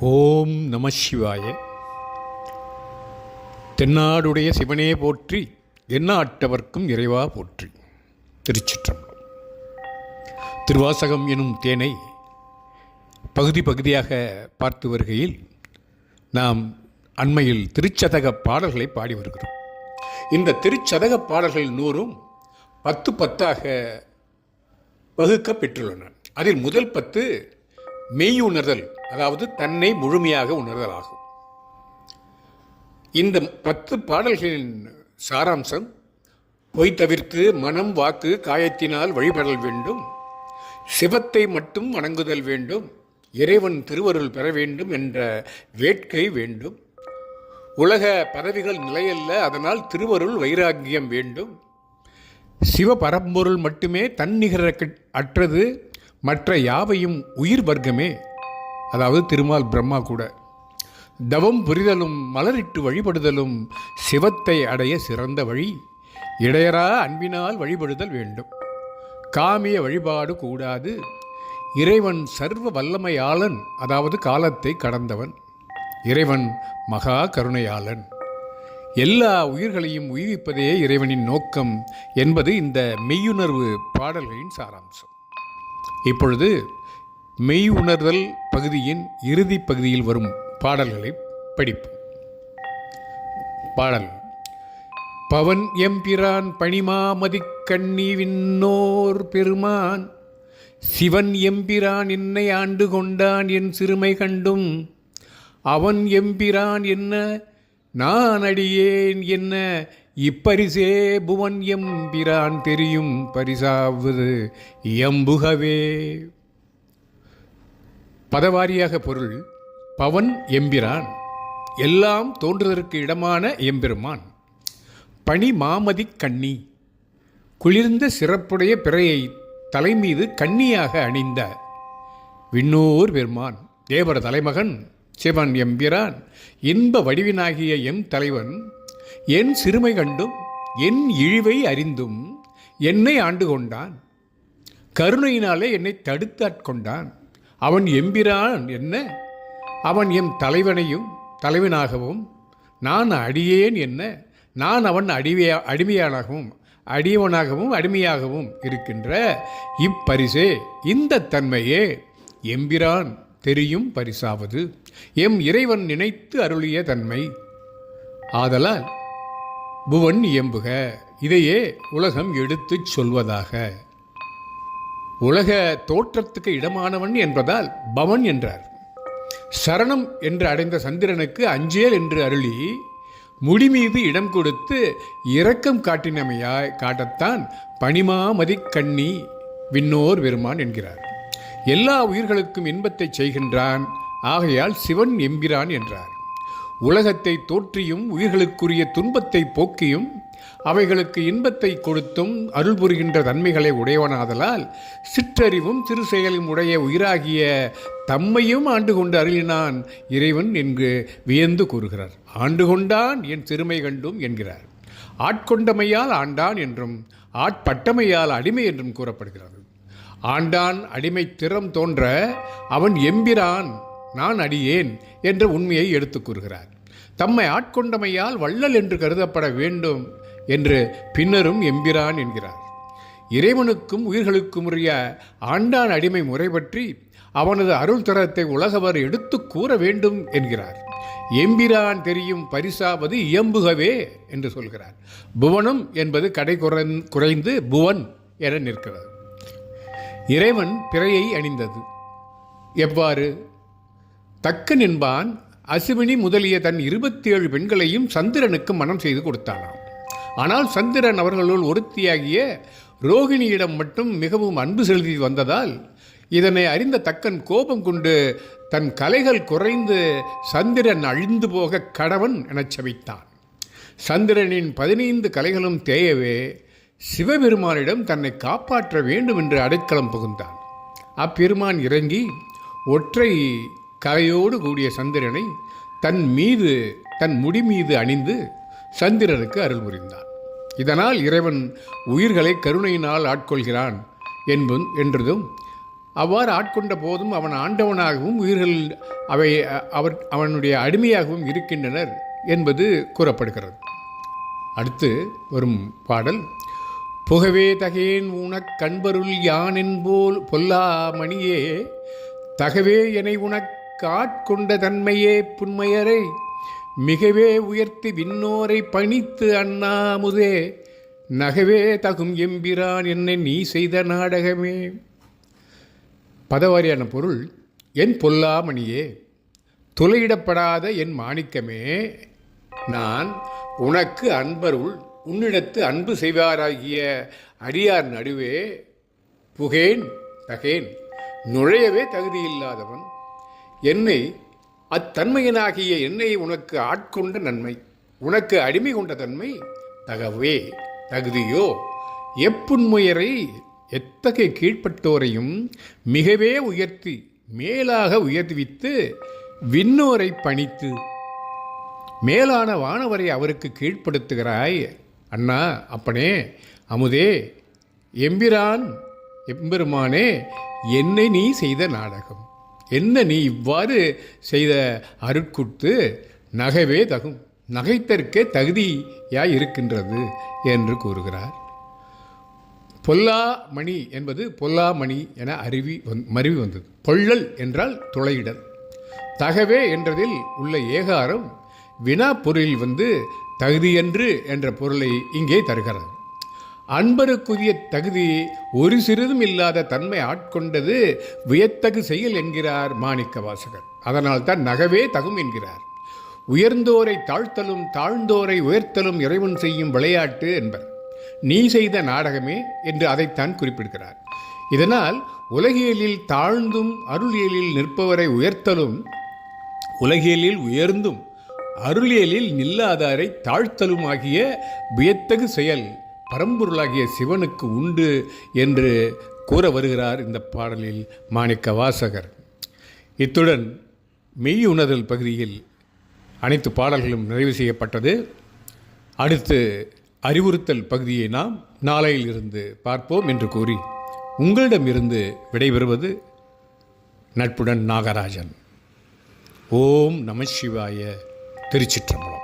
ஓம் நம சிவாய. தென்னாடுடைய சிவனே போற்றி எண்ணாட்டவர்க்கும் இறைவா போற்றி. திருச்சிற்றம்பலம். திருவாசகம் எனும் தேனை பகுதி பகுதியாக பார்த்து வருகையில் நாம் அண்மையில் திருச்சதக பாடல்களை பாடி வருகிறோம். இந்த திருச்சதக பாடல்கள் நூறும் பத்து பத்தாக வகுக்க பெற்றுள்ளன அதில் முதல் பத்து மெய் உணர்தல் அதாவது தன்னை முழுமையாக உணர்தல் ஆகும் இந்த பத்து பாடல்களின் சாராம்சம் பொய் தவிர்த்து மனம் வாக்கு காயத்தினால் வழிபடல் வேண்டும் சிவத்தை மட்டும் வணங்குதல் வேண்டும் இறைவன் திருவருள் பெற வேண்டும் என்ற வேட்கை வேண்டும் உலக பதவிகள் நிலையல்ல அதனால் திருவருள் வைராக்கியம் வேண்டும் சிவ பரம்பொருள் மட்டுமே தன்னிகர அற்றது மற்ற யாவையும் உயிர் வர்க்கமே அதாவது திருமால் பிரம்மா கூட தவம் புரிதலும் மலரிட்டு வழிபடுதலும் சிவத்தை அடைய சிறந்த வழி இடையரா அன்பினால் வழிபடுதல் வேண்டும். காமிய வழிபாடு கூடாது. இறைவன் சர்வ வல்லமையாளன் அதாவது காலத்தை கடந்தவன். இறைவன் மகா கருணையாளன். எல்லா உயிர்களையும் உயிர்ப்பதே இறைவனின் நோக்கம் என்பது இந்த மெய்யுணர்வு பாடல்களின் சாராம்சம். இப்பொழுது மெய் உணர்தல் பகுதியின் இறுதி பகுதியில் வரும் பாடல்களை படிப்போம். பாடல் பவன் எம்பிரான் பணிமாமதி கண்ணி விண்ணோர் பெருமான் சிவன் எம்பிரான் என்னை ஆண்டு கொண்டான் என் சிறுமை கண்டும் அவன் எம்பிரான் என்ன நான் அடியேன் என்ன இப்பரிசே புவன் எம்பிரான் தெரியும் பரிசாவது எம்புகவே பதவாரியாக பொருள் பவன் எம்பிரான் எல்லாம் தோன்றுவதற்கு இடமான எம்பெருமான் பனி மாமதி கண்ணி குளிர்ந்த சிறப்புடைய பிறையை தலைமீது கண்ணியாக அணிந்த விண்ணூர் பெருமான் தேவர தலைமகன் சிவன் எம்பிரான் இன்ப வடிவினாகிய எம் தலைவன் என் சிறுமை கண்டும் என் இழிவை அறிந்தும் என்னை ஆண்டு கொண்டான் கருணையினாலே என்னை தடுத்து ஆட்கொண்டான் அவன் எம்பிரான் என்ன? அவன் எம் தலைவனையும் தலைவனாகவும் நான் அடியேன் என்ன? நான் அவன் அடிமையா அடிமையானாகவும் அடியவனாகவும் அடிமையாகவும் இருக்கின்ற இப்பரிசே இந்த தன்மையே எம்பிரான் தெரியும் பரிசாவது. எம் இறைவன் நினைத்து அருளிய தன்மை. ஆதலால் புவன் இயம்புக இதையே உலகம் எடுத்துச் சொல்வதாக. உலக தோற்றத்துக்கு இடமானவன் என்பதால் பவன் என்றார். சரணம் என்று அடைந்த சந்திரனுக்கு அஞ்சேல் என்று அருளி முடிமீது இடம் கொடுத்து இரக்கம் காட்டினமையாய் காட்டத்தான் பனிமாமதி கண்ணி விண்ணோர் பெருமான் என்கிறார். எல்லா உயிர்களுக்கும் இன்பத்தை செய்கின்றான் ஆகையால் சிவன் எம்பிரான் என்றார். உலகத்தை தோற்றியும் உயிர்களுக்குரிய துன்பத்தை போக்கியும் அவைகளுக்கு இன்பத்தை கொடுத்தும் அருள் புரிகின்ற தன்மைகளை உடையவனாதலால் சிற்றறிவும் சிறு செயலும் உடைய உயிராகிய தம்மையும் ஆண்டு கொண்டு அருளினான் இறைவன் என்று வியந்து கூறுகிறார். ஆண்டு கொண்டான் என் சிறுமை கண்டும் என்கிறார். ஆட்கொண்டமையால் ஆண்டான் என்றும் ஆட்பட்டமையால் அடிமை என்றும் கூறப்படுகிறது. ஆண்டான் அடிமை திறம் தோன்ற அவன் எம்பிரான் நான் அடியேன் என்ற உண்மையை எடுத்துக் கூறுகிறார். தம்மை ஆட்கொண்டமையால் வள்ளல் என்று கருதப்பட வேண்டும் என்று பின்னரும் எம்பிரான் என்கிறார். இறைவனுக்கும் உயிர்களுக்கும் உரிய ஆண்டான் அடிமை முறை பற்றி அவனது அருள் தரத்தை உலகவர் எடுத்து கூற வேண்டும் என்கிறார். எம்பிரான் தெரியும் பரிசாவது இயம்புகவே என்று சொல்கிறார். புவனம் என்பது கடை குறைந்து புவன் என நிற்கிறது. இறைவன் பிறையை அணிந்தது. எவ்வாறு? தக்கன் என்பான் அசுவினி முதலிய தன் இருபத்தி ஏழு பெண்களையும் சந்திரனுக்கு மனம் செய்து கொடுத்தானாம். ஆனால் சந்திரன் அவர்களுள் ஒருத்தியாகிய ரோகிணியிடம் மட்டும் மிகவும் அன்பு செலுத்தி வந்ததால் இதனை அறிந்த தக்கன் கோபம் கொண்டு தன் கலைகள் குறைந்து சந்திரன் அழிந்து போக கடவன் எனச் சபித்தான் சந்திரனின் பதினைந்து கலைகளும் தேயவே சிவபெருமானிடம் தன்னை காப்பாற்ற வேண்டும் என்று அடைக்கலம் புகுந்தான். அப்பெருமான் இறங்கி ஒற்றை கரையோடு கூடிய சந்திரனை தன் மீது தன் முடி மீது அணிந்து சந்திரனுக்கு அருள் புரிந்தான். இதனால் இறைவன் உயிர்களை கருணையினால் ஆட்கொள்கிறான் என்பதும் என்றதும் அவ்வாறு ஆட்கொண்ட போதும் அவன் ஆண்டவனாகவும் உயிர்கள் அவை அவர் அவனுடைய அடிமையாகவும் இருக்கின்றனர் என்பது கூறப்படுகிறது. அடுத்து வரும் பாடல் புகவே தகேன் உனக் கண்பருள் யானென்போல் பொல்லாமணியே தகவே எனை உனக் காட்கொண்ட தன்மையே புன்மையரை. மிகவே உயர்த்தி விண்ணோரை பணித்து அண்ணாமுதே. நகவே தகும் எம்பிரான் என்னை நீ செய்த நாடகமே. பதவாரியான பொருள் என் பொல்லாமணியே. துளையிடப்படாத என் மாணிக்கமே. நான் உனக்கு அன்பருள் உன்னிடத்து அன்பு செய்வாராகிய அடியார் நடுவே புகேன் தகேன். நுழையவே தகுதியில்லாதவன் என்னை அத்தன்மையனாகிய என்னை உனக்கு ஆட்கொண்ட நன்மை உனக்கு அடிமை கொண்ட தன்மை தகவே தகுதியோ எப்புண்முயரை எத்தகைய கீழ்ப்பட்டோரையும் மிகவே உயர்த்தி மேலாக உயர்த்துவித்து விண்ணோரை பணித்து மேலான வானவரை அவருக்கு கீழ்ப்படுத்துகிறாய். அண்ணா அப்பனே அமுதே எம்பிரான் எம்பெருமானே என்னை நீ செய்த நாடகம். என்ன நீ இவ்வாறு செய்த அருட்குட்டு நகைவே தகும் நகைத்தற்கே தகுதியாய் இருக்கின்றது என்று கூறுகிறார். பொல்லா மணி என்பது பொல்லா மணி என அருவி வந் மருவி வந்தது. பொள்ளல் என்றால் துளையிடல் தகவே என்றதில் உள்ள ஏகாரம் வினா பொருளில் வந்து தகுதியன்று என்ற பொருளை இங்கே தருகிறது. அன்பருக்குரிய தகுதி ஒரு சிறிதும் இல்லாத தன்மை ஆட்கொண்டது வியத்தகு செயல் என்கிறார் மாணிக்க வாசகர் அதனால் தான் நகவே தகும் என்கிறார். உயர்ந்தோரை தாழ்த்தலும் தாழ்ந்தோரை உயர்த்தலும் இறைவன் செய்யும் விளையாட்டு என்பர். நீ செய்த நாடகமே என்று அதைத்தான் குறிப்பிடுகிறார். இதனால் உலகியலில் தாழ்ந்தும் அருளியலில் நிற்பவரை உயர்த்தலும் உலகியலில் உயர்ந்தும் அருளியலில் நில்லாதாரை தாழ்த்தலும் ஆகிய வியத்தகு செயல் பரம்பொருளாகிய சிவனுக்கு உண்டு என்று கூற வருகிறார் இந்த பாடலில் மாணிக்க வாசகர். இத்துடன் மெய் உணர்தல் பகுதியில் அனைத்து பாடல்களும் நிறைவு செய்யப்பட்டது. அடுத்து அறிவுறுத்தல் பகுதியை நாம் நாளையில் இருந்து பார்ப்போம் என்று கூறி உங்களிடமிருந்து விடைபெறுவது நட்புடன் நாகராஜன். ஓம் நம சிவாய திருச்சிற்றம்பலம்.